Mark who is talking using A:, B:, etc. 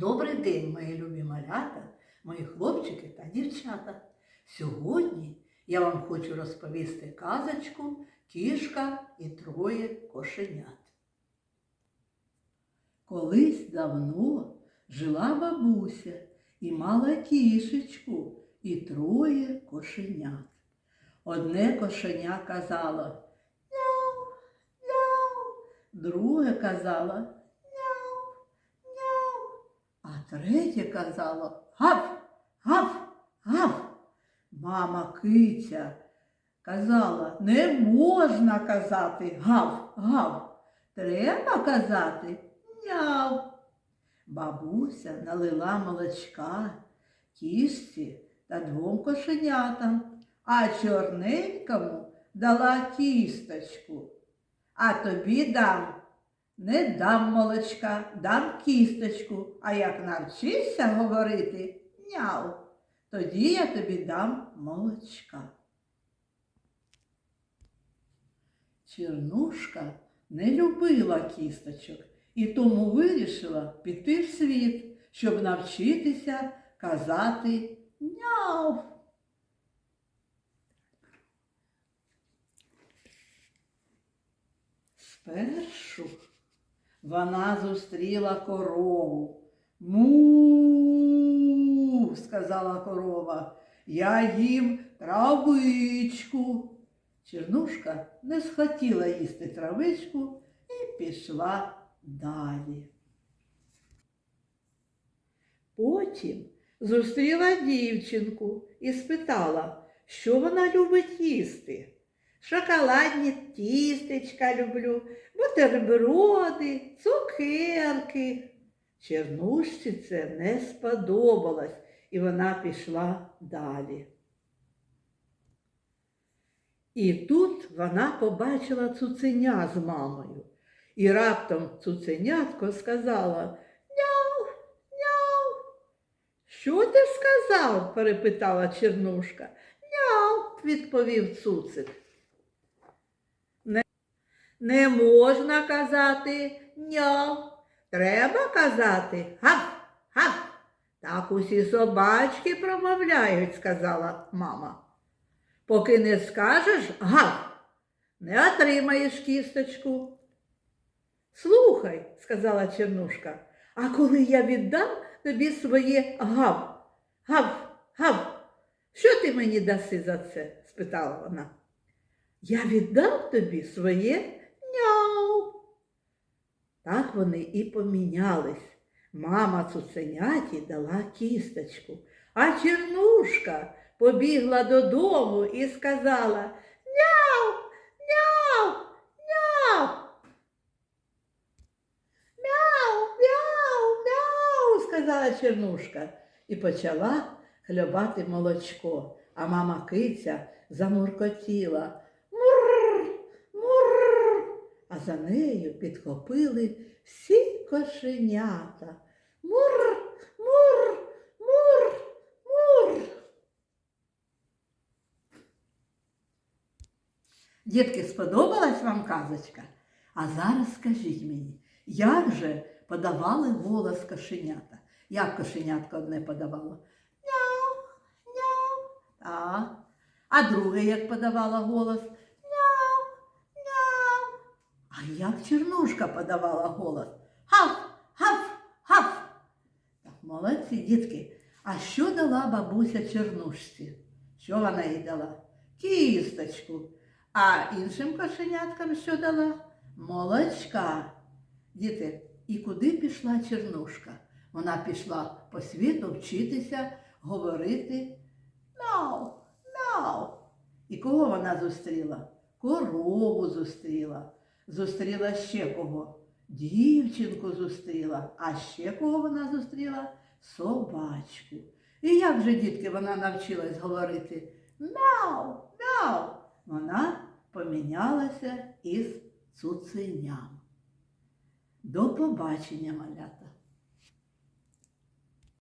A: Добрий день, мої любі малята, мої хлопчики та дівчата. Сьогодні я вам хочу розповісти казочку Кішка і троє кошенят. Колись давно жила бабуся і мала кішечку і троє кошенят. Одне кошеня казало няу, няу, друге казало третє казало гав, гав, гав. Мама киця казала, не можна казати гав, гав. Треба казати няв. Бабуся налила молочка кішці та двом кошенятам, а чорненькому дала кісточку. А тобі дам, не дам молочка, дам кісточку, а як навчишся говорити няв, тоді я тобі дам молочка. Чернушка не любила кісточок і тому вирішила піти в світ, щоб навчитися казати няв. Спершу вона зустріла корову. Му, сказала корова, я їм травичку. Чернушка не схотіла їсти травичку і пішла далі. Потім зустріла дівчинку і спитала, що вона любить їсти. Шоколадні тістечка люблю, бутерброди, цукерки. Чернушці це не сподобалось, і вона пішла далі. І тут вона побачила цуценя з мамою. І раптом цуценятко сказала Няу, няу. Що ти сказав? перепитала Чернушка. Няу, відповів цуцик. Не, можна казати няу. Треба казати гав, гав. Так усі собачки промовляють, сказала мама. Поки не скажеш гав, не отримаєш кісточку. Слухай, сказала Чернушка, а коли я віддам тобі своє гав, гав, гав, що ти мені даси за це? спитала вона. Я віддам тобі своє. Так вони і помінялись. Мама цуценяті дала кісточку, а Чернушка побігла додому і сказала Няу, няу, няу. Мяу, мяу, мяу, сказала Чернушка і почала хльобати молочко, а мама киця замуркотіла. А за нею підхопили всі кошенята. Мур, мур, мур, мур. Дітки, сподобалась вам казочка? А зараз скажіть мені, як же подавали голос кошенята? Як кошенятко одне подавало? Няу, няу. Так. А друге як подавала голос? А як Чернушка подавала голос? Гав, гав, гав. Так, молодці, дітки. А що дала бабуся Чернушці? Що вона їй дала? Кісточку. А іншим кошеняткам що дала? Молочка. Діти, і куди пішла Чернушка? Вона пішла по світу вчитися говорити мяу, мяу. І кого вона зустріла? Корову зустріла. Зустріла ще кого? Дівчинку зустріла. А ще кого вона зустріла? Собачку. І як же, дітки, вона навчилась говорити мяу, мяу? Вона помінялася із цуценям. До побачення, малята!